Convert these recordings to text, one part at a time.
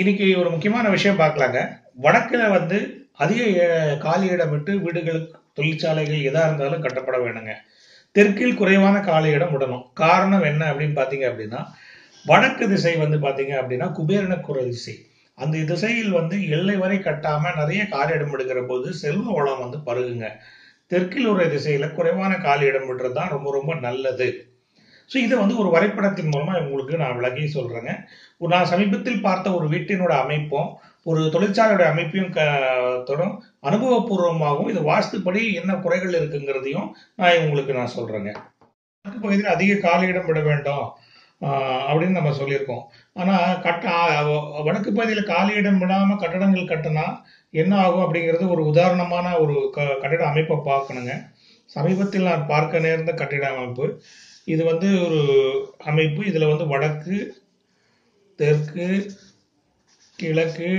இன்னைக்கு ஒரு முக்கியமான விஷயம் பார்க்கலாங்க. வடக்கில் வந்து அதிக காலி இடம் விட்டு வீடுகள் தொழிற்சாலைகள் எதா இருந்தாலும் கட்டப்பட வேணுங்க. தெற்கில் குறைவான காலி இடம் விடணும். காரணம் என்ன அப்படின்னு பார்த்தீங்க அப்படின்னா வடக்கு திசை வந்து பார்த்தீங்க அப்படின்னா குபேரனுக்குற திசை. அந்த திசையில் வந்து எல்லை வரை கட்டாம நிறைய காலி இடம் எடுக்கிற போது செல்வ வளம் வந்து பருகுங்க. தெற்கில் உள்ள திசையில குறைவான காலி இடம் விடுறது தான் ரொம்ப ரொம்ப நல்லது. ஸோ இதை வந்து ஒரு வரைபடத்தின் மூலமாக உங்களுக்கு நான் விளக்கி சொல்கிறேங்க நான் சமீபத்தில் பார்த்த ஒரு வீட்டினோட அமைப்பும் ஒரு தொழிற்சாலையோட அமைப்பையும் க- அனுபவபூர்வமாகவும் இது வாஸ்துப்படி என்ன குறைகள் இருக்குங்கிறதையும் நான் உங்களுக்கு நான் சொல்கிறேங்க வடக்கு பகுதியில் அதிக காலியிடம் இடம் விட வேண்டும் அப்படின்னு நம்ம சொல்லியிருக்கோம். ஆனால் கட்ட வடக்கு பகுதியில் காலி இடம் கட்டடங்கள் கட்டினா என்ன ஆகும் அப்படிங்கிறது ஒரு உதாரணமான ஒரு க- கட்டிட அமைப்பை பார்க்கணுங்க. சமீபத்தில் நான் பார்க்க நேர்ந்த கட்டிட அமைப்பு. இது வந்து ஒரு அமைப்பு இதுல வந்து வடக்கு தெற்கு கிழக்கு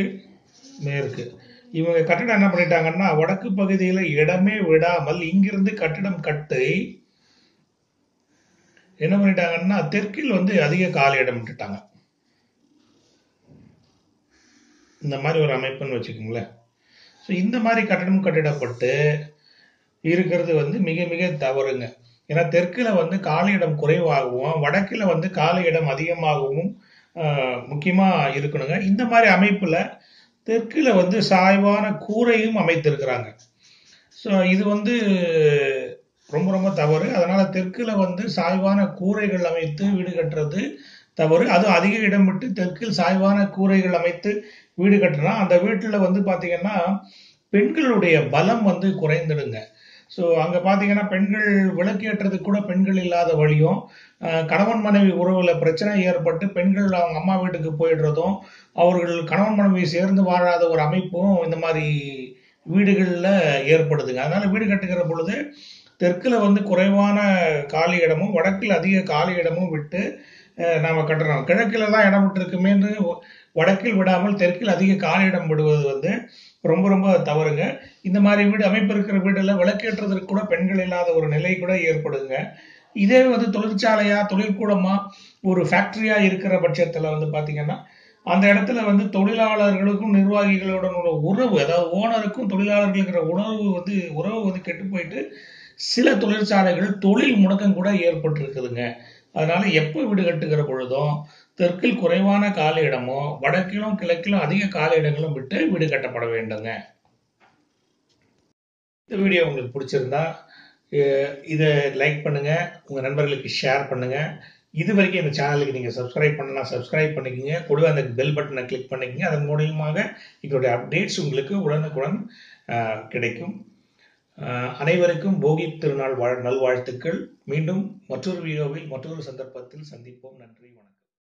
மேற்கு. இவங்க கட்டிடம் என்ன பண்ணிட்டாங்கன்னா வடக்கு பகுதியில இடமே விடாமல் இங்கிருந்து கட்டிடம் கட்டி என்ன பண்ணிட்டாங்கன்னா தெற்கில் வந்து அதிக கால இடம் விட்டுட்டாங்க. இந்த மாதிரி ஒரு அமைப்புன்னு வச்சுக்கோங்களேன். ஸோ இந்த மாதிரி கட்டடம் கட்டிடப்பட்டு இருக்கிறது வந்து மிக மிக தவறுங்க. ஏன்னா தெற்குல வந்து கால இடம் குறைவாகவும் வடக்குல வந்து கால இடம் அதிகமாகவும் முக்கியமா இருக்கணுங்க. இந்த மாதிரி அமைப்புல தெற்குல வந்து சாய்வான கூரையும் அமைத்திருக்கிறாங்க. ஸோ இது வந்து ரொம்ப ரொம்ப தவறு. அதனால தெற்குல வந்து சாய்வான கூரைகள் அமைத்து வீடு கட்டுறது தவறு. அதுவும் அதிக இடம் விட்டு தெற்கில் சாய்வான கூரைகள் அமைத்து வீடு கட்டுனா அந்த வீட்டில் வந்து பார்த்தீங்கன்னா பெண்களுடைய பலம் வந்து குறைந்துடுங்க. ஸோ அங்கே பார்த்தீங்கன்னா பெண்கள் விளக்கேற்றதுக்கு கூட பெண்கள் இல்லாத வழியும் கணவன் மனைவி உறவில் பிரச்சனை ஏற்பட்டு பெண்கள் அவங்க அம்மா வீட்டுக்கு போயிடுறதும் அவர்கள் கணவன் மனைவி சேர்ந்து வாழாத ஒரு அமைப்பும் இந்த மாதிரி வீடுகளில் ஏற்படுதுங்க. அதனால் வீடு கட்டுகிற பொழுது தெற்கில் வந்து குறைவான காலி இடமும் வடக்கில் அதிக காலி இடமும் விட்டு நாம் கட்டுறோம். கிழக்கில் தான் இடம் விட்டுருக்குமேன்னு வடக்கில் விடாமல் தெற்கில் அதிக காலி இடம் விடுவது வந்து ரொம்ப ரொம்ப தவறுங்க. இந்த மாதிரி வீடு அமைப்பு இருக்கிற வீடுல விளக்கேற்றுறதுக்கு கூட பெண்கள் இல்லாத ஒரு நிலை கூட ஏற்படுங்க இதே வந்து தொழிற்சாலையா தொழிற்கூடமா ஒரு ஃபேக்டரியா இருக்கிற பட்சத்துல வந்து பாத்தீங்கன்னா அந்த இடத்துல வந்து தொழிலாளர்களுக்கும் நிர்வாகிகளுடன் உள்ள உறவு அதாவது ஓனருக்கும் தொழிலாளர்களுக்கு இருக்கிற உணர்வு வந்து உறவு வந்து கெட்டு போயிட்டு சில தொழிற்சாலைகள் தொழில் முடக்கம் கூட ஏற்பட்டிருக்குதுங்க. அதனால எப்போ வீடு கட்டுகிற பொழுதும் தெற்கில் குறைவான கால இடமோ வடக்கிலும் கிழக்கிலும் அதிக கால இடங்களும் விட்டு வீடு கட்டப்பட வேண்டுங்க. இந்த வீடியோ உங்களுக்கு பிடிச்சிருந்தா இதை லைக் பண்ணுங்க உங்க நண்பர்களுக்கு ஷேர் பண்ணுங்க. இது வரைக்கும் இந்த சேனலுக்கு நீங்கள் சப்ஸ்கிரைப் பண்ணலாம் சப்ஸ்கிரைப் பண்ணிக்கோங்க. கூடவே அந்த பெல் பட்டனை கிளிக் பண்ணிக்கங்க. அதன் மூலியமாக எங்களுடைய அப்டேட்ஸ் உங்களுக்கு உடனுக்குடன் கிடைக்கும். அனைவருக்கும் போகி திருநாள் வாழ் நல்வாழ்த்துக்கள். மீண்டும் மற்றொரு வீடியோவில் மற்றொரு சந்தர்ப்பத்தில் சந்திப்போம். நன்றி வணக்கம்.